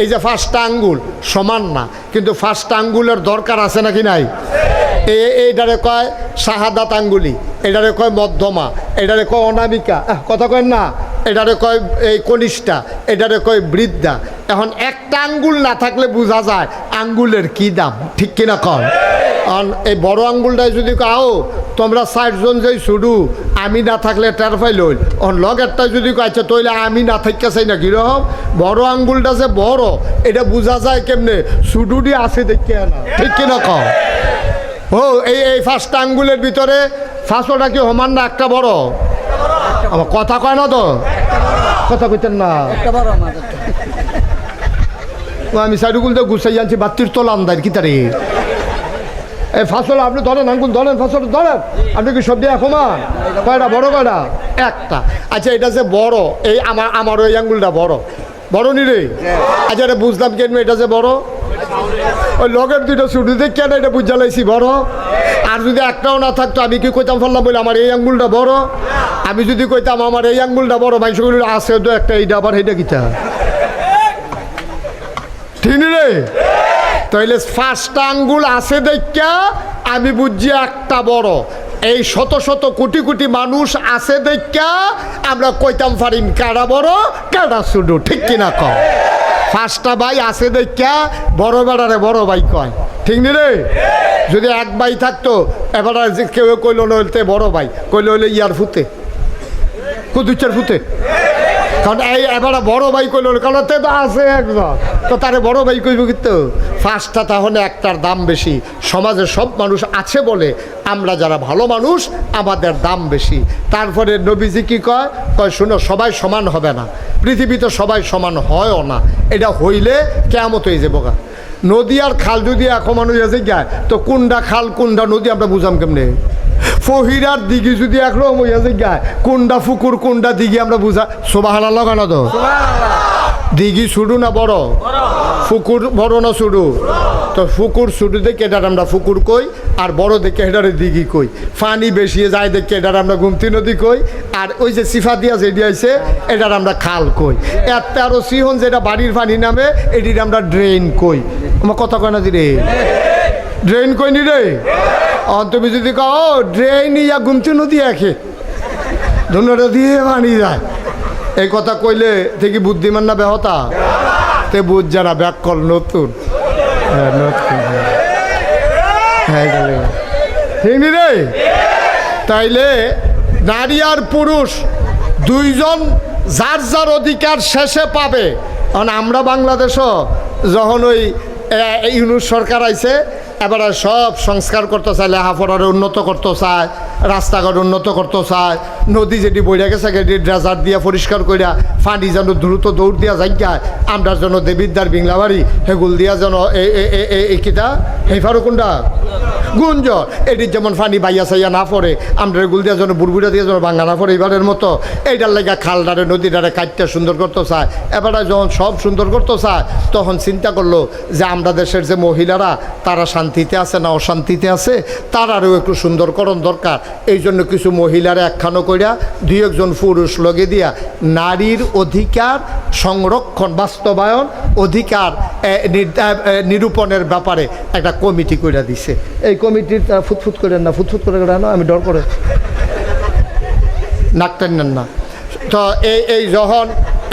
এই যে ফার্স্ট আঙ্গুল সমান না, কিন্তু ফার্স্ট আঙ্গুলের দরকার আছে নাকি নাই? এইটারে কয় শাহাদাত আঙ্গুলি এটারে কয় মধ্যমা এটারে কয় অনামিকা কথা কয় না? এটারে কয় এই কনিষ্ঠা এটারে কয় বৃদ্ধা। এখন একটা আঙ্গুল না থাকলে বোঝা যায় আঙ্গুলের কি দাম, ঠিক কিনা কন? কারণ এই বড় আঙ্গুলটাই যদি কাও, তোমরা ষাটজন যেই শুধু আমি না থাকলে টের পাইল অন লগেরটা যদি কাছে তৈলে আমি না থাকতে চাই না কীরকম বড় আঙ্গুলটা যে বড়, এটা বোঝা যায় কেমনে? শুধুটি আছে দেখতে না। ঠিক কিনা কম ও, এই এই ফার্স্ট আঙ্গুলের ভিতরে ফাঁসোটা কি সমান না একটা বড়? আমার কথা কয় না তো? কথা কইতেন না। আমি সাইডুগুল তো গুছাই আনছি বাত্তির তোলা আন্দার কি তারে? এই ফাঁসল আপনি ধরেন, আঙ্গুল ধরেন, ফাঁসল ধরেন। আপনি কি সবজি সমান? কয়টা, বড় কয়টা? একটা। আচ্ছা এটা যে বড়, এই আমার আমার ওই আঙ্গুলটা বড়। বড় নি রে? আচ্ছা এটা বুঝলাম কেন এটা যে বড়? ওই লগের দুটো ছুটি দিয়ে কেন এটা বুঝা লাইছি, বড়? আর যদি একটাও না থাকতো, আমি কি কইতাম ফেললাম বলে আমার এই আঙ্গুলটা বড়? আমি যদি কইতাম আমার এই আঙ্গুলটা বড় মানুষগুলো আছে তো একটা, এইটা আবার এইটা কিতা? ঠিক রে? তাইলে ফার্স্ট আঙ্গুল আছে দেখা আমি বুঝছি একটা বড়। এই শত শত কোটি কোটি মানুষ আছে দেখা আমরা কইতাম পারিম কারা বড়, কারা শুধু ঠিক কিনা কম ফার্স্টটা ভাই আছে দেখা বড় বেড়ারে বড় ভাই কয়। ঠিক নি রে? যদি এক ভাই থাকতো, এবার কেউ কইল নইতে বড় ভাই, কইল হইলে ইয়ার ফুতে, কুদুচার ফুতে। কারণ এই এবার বড় ভাই কইল কারণ তে তো আছে একজন। তো তারে বড় ভাই কইব কিন্তু ফার্স্টটা তাহলে একটার দাম বেশি। সমাজে সব মানুষ আছে বলে আমরা যারা ভালো মানুষ, আমাদের দাম বেশি। তারপরে নবীজি কি কয়? কয়, শুনো, সবাই সমান হবে না। পৃথিবীতে সবাই সমান হয়ও না। এটা হইলে কেমত হয়ে যাব গা। নদী আর খাল যদি এখন মানুষ আছে যায়, তো কোনটা খাল কোনটা নদী আমরা বুঝাম কেমনে? ফহিরার দিঘি যদি একরকম হইয়া যে গায় কোনটা ফুকুর কোনটা দিঘি আমরা বুঝা সোবাহানা লাগানো তো? দিঘি শুরু না বড়? ফুকুর বড় না শুরু তো ফুকুর শুরু দেখে এটার আমরা ফুকুর কই, আর বড় দেখে এটারে দিঘি কই। পানি বেশি যায় দেখে এটার আমরা গুমতি নদী কই, আর ওই যে সিফা দিয়া যেটি আছে এটার আমরা খাল কই। এর তেরো সিহন যেটা বাড়ির পানি নামে, এটির আমরা ড্রেন কই। আমার কথা কয় না দিরে ড্রেন কই নি রে? তুমি যদি কও ড্রেন ইয়া গুমতি নদী একে। ধনুটা দিয়ে পানি যায়। এই কথা কইলে থেকে বুদ্ধিমান না বেহতা তে বুঝ যারা ব্যাক কল নতুন হ্যাঁ, হ্যাঁ রে? তাইলে নারী আর পুরুষ দুইজন যার যার অধিকার শেষে পাবে। কারণ আমরা বাংলাদেশও যখন ওই ইউনুস সরকার আইছে এবারে সব সংস্কার করতে চায় লেখাপড়ার উন্নত করতে চায়। রাস্তাঘাট উন্নত করতে চায় নদী যেটি বইয়া গেছে সেটি ড্রেজার দিয়া পরিষ্কার করিয়া ফাঁডি যেন দ্রুত দৌড় দিয়া যাইয়া আমরা যেন দেবিদ্যার বিংলাবাড়ি হেগুল দিয়া যেন এই কিতা হেফারো কোনটা গুঞ্জ। এটির যেমন ফানি বাইয়া সাইয়া না পড়ে আমরা গুল দিয়া যেন বুড়বুড়া দিয়ে যেন ভাঙ্গা না পড়ে এবারের মতো। এইটার লেগে খালডারে নদীটারে কাটতে সুন্দর করতে চায় এবারে যখন সব সুন্দর করতে চায় তখন চিন্তা করল যে আমরা দেশের যে মহিলারা, তারা শান্তিতে আছে না অশান্তিতে আছে? তারারও একটু সুন্দরকরণ দরকার। এই জন্য কিছু মহিলারা একখানো কইরা দুই একজন পুরুষ লগে দিয়া নারীর অধিকার সংরক্ষণ, বাস্তবায়ন অধিকার নিরূপণের ব্যাপারে একটা কমিটি করে দিছে। এই কমিটির তারা ফুটফুট করে না, ফুটফুট করে না, আমি ডর করে। নাক নেন না। তো এই এই যখন,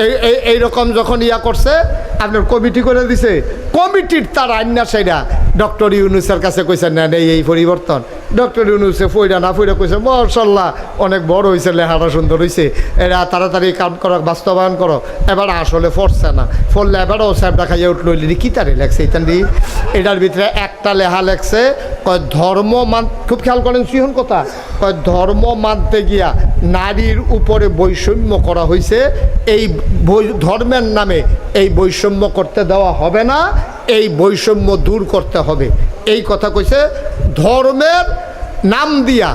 এই এইরকম যখন ইয়া করছে, আপনার কমিটি করে দিছে, কমিটির তার আইনা সেটা। ডক্টর ইউনুসের কাছে কইছে, না নেই এই পরিবর্তন। ডক্টর ইউনুসে ফইরা না ফইরা কইছে, মশাল্লাহ, অনেক বড় হয়েছে লেখাটা সুন্দর হয়েছে এরা তাড়াতাড়ি কাম করো, বাস্তবায়ন করো। এবার আসলে ফরছে না। ফললে এবারও স্যাপটা খাইয়ে উঠল কি তারে লেখছে ইত্যাদি এটার ভিতরে একটা লেখা লেখছে, কয়, ধর্ম মান খুব খেয়াল করেন সিহন কথা, কয়, ধর্ম মানতে গিয়া নারীর উপরে বৈষম্য করা হয়েছে এই ধর্মের নামে এই বৈষম্য করতে দেওয়া হবে না এই বৈষম্য দূর করতে হবে। এই কথা কইছে, ধর্মের নাম দিয়া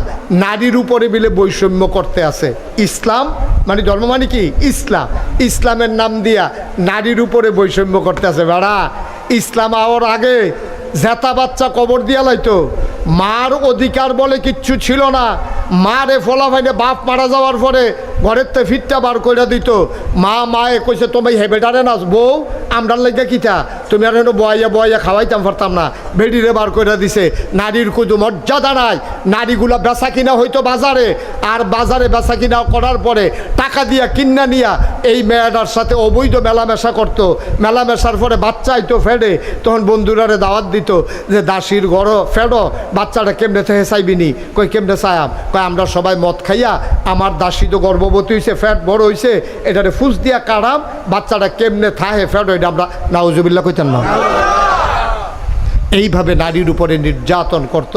নারীর উপরে মিলে বৈষম্য করতে আছে। ইসলাম মানে ধর্ম মানে কি? ইসলাম। ইসলামের নাম দিয়া নারীর উপরে বৈষম্য করতে আছে। বেড়া, ইসলাম আওয়ার আগে জেতা বাচ্চা কবর দিয়া লাইতো। মার অধিকার বলে কিচ্ছু ছিল না। মারে ফলাফাইনে বাপ মারা যাওয়ার পরে ঘরের তে ফিটটা বার করে দিত। মা, মায়ে কইছে তুমি হেবেটারে নাচ বউ আমরার লাগে কিতা তুমি আর বয়াইয়া বয়াইয়া খাওয়াইতাম পারতাম না। বেডিরে বার করে দিছে, নারীর কুদু মর্যাদা নাই। নারীগুলা বেচা কিনা হইতো বাজারে। আর বাজারে বেচা কিনা করার পরে টাকা দিয়া কিন্না নিয়া এই মেয়েটার সাথে অবৈধ মেলামেশা করতো। মেলামেশার পরে বাচ্চা আইতো ফেডে। তখন বন্ধুরারে দাওয়াত দিত যে, দাসির ঘর ফেডো, বাচ্চাটা কেমনে থেকে চাইবিনি কই কেমনে চায়াম? কই আমরা সবাই মদ খাইয়া, আমার দাসি তো গর্ভবতী হয়েছে ফ্যাট বড় হয়েছে এটারে ফুস দিয়া কাড়াম, বাচ্চাটা কেমনে থাহে ফ্যাট এটা আমরা নাউজুবিল্লা কইতেন না। এইভাবে নারীর উপরে নির্যাতন করত,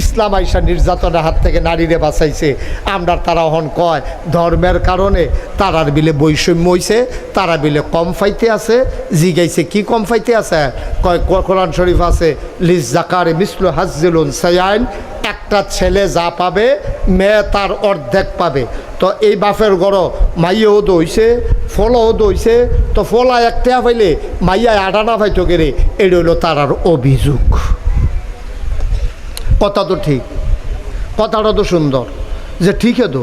ইসলাম আইসা নির্যাতনের হাত থেকে নারীরে বাঁচাইছে। আমরা তারা হন কয়, ধর্মের কারণে তারার বিলে বৈষম্য হইছে, তারা বিলে কম ফাইতে আছে, জিগাইছে কি কম ফাইতে আছে? কয় কোরআন শরীফ আছে, লিজ জাকার মিসলু হাজিলুন সায়াইন একটা ছেলে যা পাবে, মেয়ে তার অর্ধেক পাবে। তো এই বাপের গড় মাইয়াও দইছে ফলও দইছে তো ফলা একটা পাইলে মাইয়া আডানা পাইতো গেরে এটা হইল তার আর অভিযোগ। কথা তো ঠিক। কথাটা তো সুন্দর। যে ঠিক তো।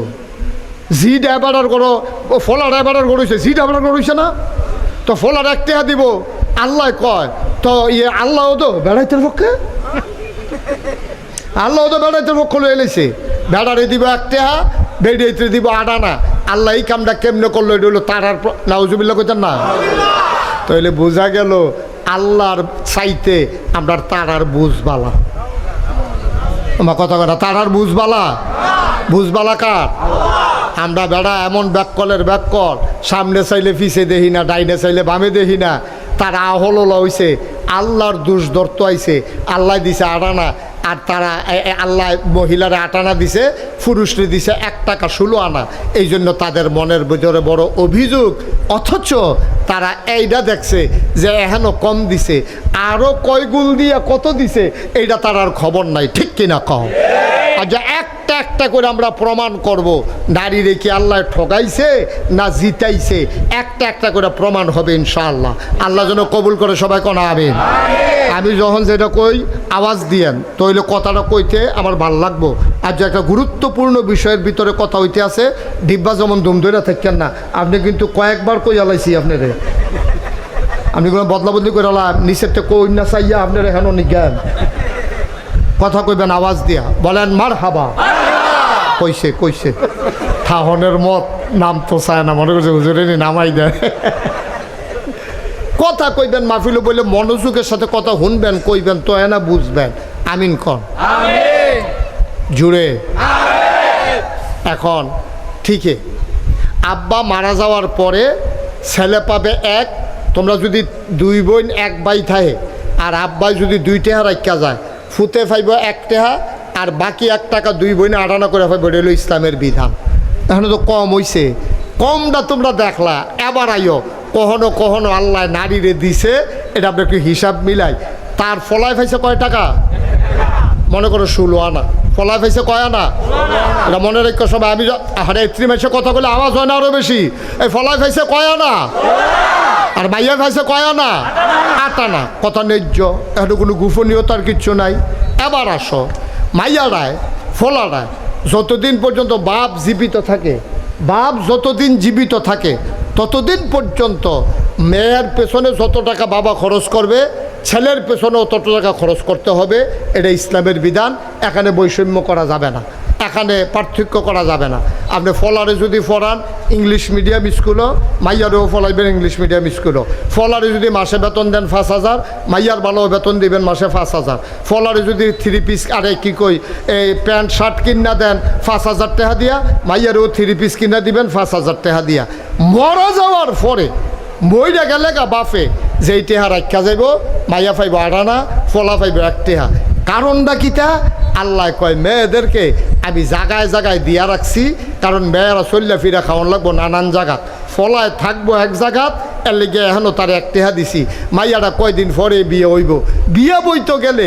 জি ড্রাইভারের গড় ও ফলা ড্রাইভারের গড় হয়েছে জি ড্রাইভারের গড় হয়েছে না? তো ফলার একটা দিব, আল্লাহ কয়, তো ইয়ে আল্লাহ তো বেড়াইতে পক্ষে? আল্লাহ তো বেড়াইতে পক্ষ লয়ে এলেছে বেড়ারে দিব একটা বেড়াইতে দিব আডানা আল্লাহ এই কামটা কেমনে করল, এটা হলো তারার নাউজুবিল্লা কইতেন না? তাহলে বোঝা গেল, আল্লাহর চাইতে আমরা তারার বুঝবালা। আমার কথা কথা তারার বুঝবালা? বুঝবালা কার? আমরা বেড়া এমন ব্যাককলের ব্যাককল, সামনে চাইলে পিছে দেখি না, ডাইনে চাইলে বামে দেখি না। তারা আহল হইছে, আল্লাহর দুষ ধরতে আইছে, আল্লাহ দিছে আড়ানা আর তারা আল্লাহ মহিলারা আটানা দিছে, পুরুষরে দিছে এক টাকা ষোলো আনা। এই জন্য তাদের মনের ভিতরে বড় অভিযোগ। অথচ তারা এইটা দেখছে যে এহেন কম দিছে। আরও কয় গুল দিয়ে কত দিছে এইটা তার আর খবর নাই। ঠিক কিনা কম আর যে একটা একটা করে আমরা প্রমাণ করব। নারীরে কি আল্লাহ ঠকাইছে না জিতাইছে? একটা একটা করে প্রমাণ হবে ইনশাআল্লাহ। আল্লাহ যেন কবুল করে সবাই কোন আবেন আমি যখন যেটা কই আওয়াজ দিয়েন তইলে কথাটা কইতে আমার ভালো লাগবো। আর যে একটা গুরুত্বপূর্ণ বিষয়ের ভিতরে কথা হইতে আছে ডিব্বা যেমন দুম ধরে থাকেন না আপনি কিন্তু কয়েকবার কই আলাইছি আপনারে। আপনি কোনো বদলা বদলি করে আলাম নিচের থেকে কই না চাইয়া আপনার হেন নিজ্ঞান। কথা কইবেন আওয়াজ দিয়া। বলেন মার হাবা কইছে কইছে। থাহনের মত নাম তো চায় না মনে করছে হুজুরে নামাই দেয়। কথা কইবেন মাহফিলে বলে মনোযোগের সাথে কথা শুনবেন কইবেন তো না বুঝবেন। আমিন কন। জুড়ে। এখন ঠিকই। আব্বা মারা যাওয়ার পরে ছেলে পাবে এক তোমরা যদি দুই বোন এক বাই থাকে আর আব্বাই যদি দুই টেহা রাখা যায় ফুতে ফাইব এক টেহা আর বাকি এক টাকা দুই বোনে আটানা করে ফাইব এটা ইসলামের বিধান। এখন তো কম হইছে। কমটা তোমরা দেখলা। এবার আইও, কখনো কখনো আল্লাহ নারীরে দিছে, এটা আমরা একটু হিসাব মিলাই। তার ফলায় ফাইছে কয় টাকা? মনে করো ষোলো আনা। ফলায় পাইছে কয় আনা? এটা মনে রেখো সবাই, আমি হারে এত্রি মাসে কথা বলে আওয়াজ হয় না আরও বেশি। এই ফলায় পাইছে কয় আনা? আর মাইয়া খাইছে কয় আনা? আট আনা। কথা ন্যায্য। এটা কোনো গোপনীয়তার কিচ্ছু নাই। এবার আসো। মাইয়া রায় ফলা ফলারায় যতদিন পর্যন্ত বাপ জীবিত থাকে, বাপ যতদিন জীবিত থাকে, ততদিন পর্যন্ত মেয়ের পেছনে যত টাকা বাবা খরচ করবে, ছেলের পেছনেও তত টাকা খরচ করতে হবে, এটা ইসলামের বিধান, এখানে বৈষম্য করা যাবে না। এখানে পার্থক্য করা যাবে না। আপনি ফলারে যদি ফরান ইংলিশ মিডিয়াম স্কুলও মাইয়ারেও ফলাইবেন ইংলিশ মিডিয়াম স্কুলও ফলারে যদি মাসে বেতন দেন পাঁচ হাজার, মাইয়ার ভালো বেতন দিবেন মাসে পাঁচ হাজার। ফলারে যদি থ্রি পিস আরে কি কই, এই প্যান্ট, শার্ট কিনা দেন পাঁচ হাজার টাকা দিয়া, মাইয়ারেও থ্রি পিস কিনা দিবেন পাঁচ হাজার টাকা দিয়া। মরা যাওয়ার পরে মইরা গেলে গা বাফে যেই টেহা রাখা যাইব, মাইয়া পাইব আড়ানা, ফলা পাইব এক টেহা। কারণটা কিতা আল্লাহ কয়, মেয়েদেরকে আমি জাগায় জাগায় দিয়া রাখছি, কারণ মেয়েরা চল্লা ফিরা খাওয়ান লাগবো নানান জায়গা ফলায় থাকব এক জায়গাত এর লেগে এখনও তার এক টেহা দিছি। মাইয়াটা কয়দিন পরে বিয়ে হইব। বিয়ে বইতে গেলে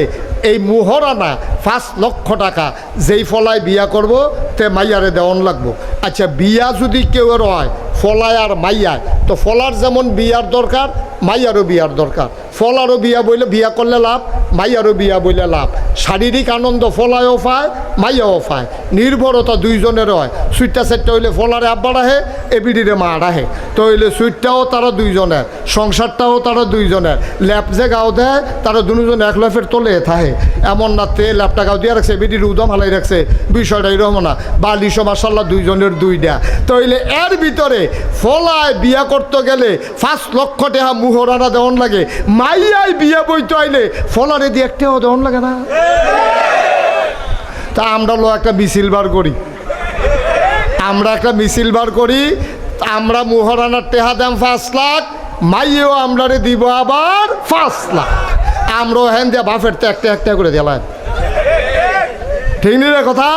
এই মুহরানা পাঁচ লক্ষ টাকা, যেই ফলায় বিয়া করব, তে মাইয়ারে দেওয়ান লাগবো। আচ্ছা বিয়া যদি কেউ হয় ফলায় আর মাইয়ায় তো ফলার যেমন বিয়ার দরকার মাইয়ারও বিয়ার দরকার। ফল ফলারও বিয়া বইলে বিয়া করলে লাভ, মাই মাইয়ারও বিয়া বইলে লাভ। শারীরিক আনন্দ ফলায়ও পায়, মাইয়াও পায়। নির্ভরতা দুইজনের হয়। সুইটটা সেটটা হইলে ফলারে আব্বার আহে এবিডিরে মা আহে তো হইলে সুইটটাও তারা দুইজনের, সংসারটাও তারা দুইজনের। ল্যাপ যে গাও দেয়, তারা দুজন এক ল্যাপের তোলে থাহে এমন না তে ল্যাপটা গাও দিয়ে রাখছে, এবিডির উদম হালাই রাখছে। বিষয়টা এরকম না। বালিশো মাসাল্লাহ দুইজনের দুইটা তো হইলে এর ভিতরে ফলায় বিয়া করতে গেলে পাঁচ লক্ষ টাকা মুহরানা দেওয়ান লাগে। মাইয়াই বিয়া বইতে আইলে ফলারে দিয়ে একটাও দেওয়ান লাগে না। তা আমরা লো একটা মিছিল বার করি। আমরা একটা মিছিল বার করি, আমরা মুহরানার টেহা দাম পাঁচ লাখ, মাইয়েও আমরারে দিব আবার পাঁচ লাখ। আমরাও হ্যান দিয়া বাফের তো একটা একটা করে দিলাম। ঠিক নি রে কথা?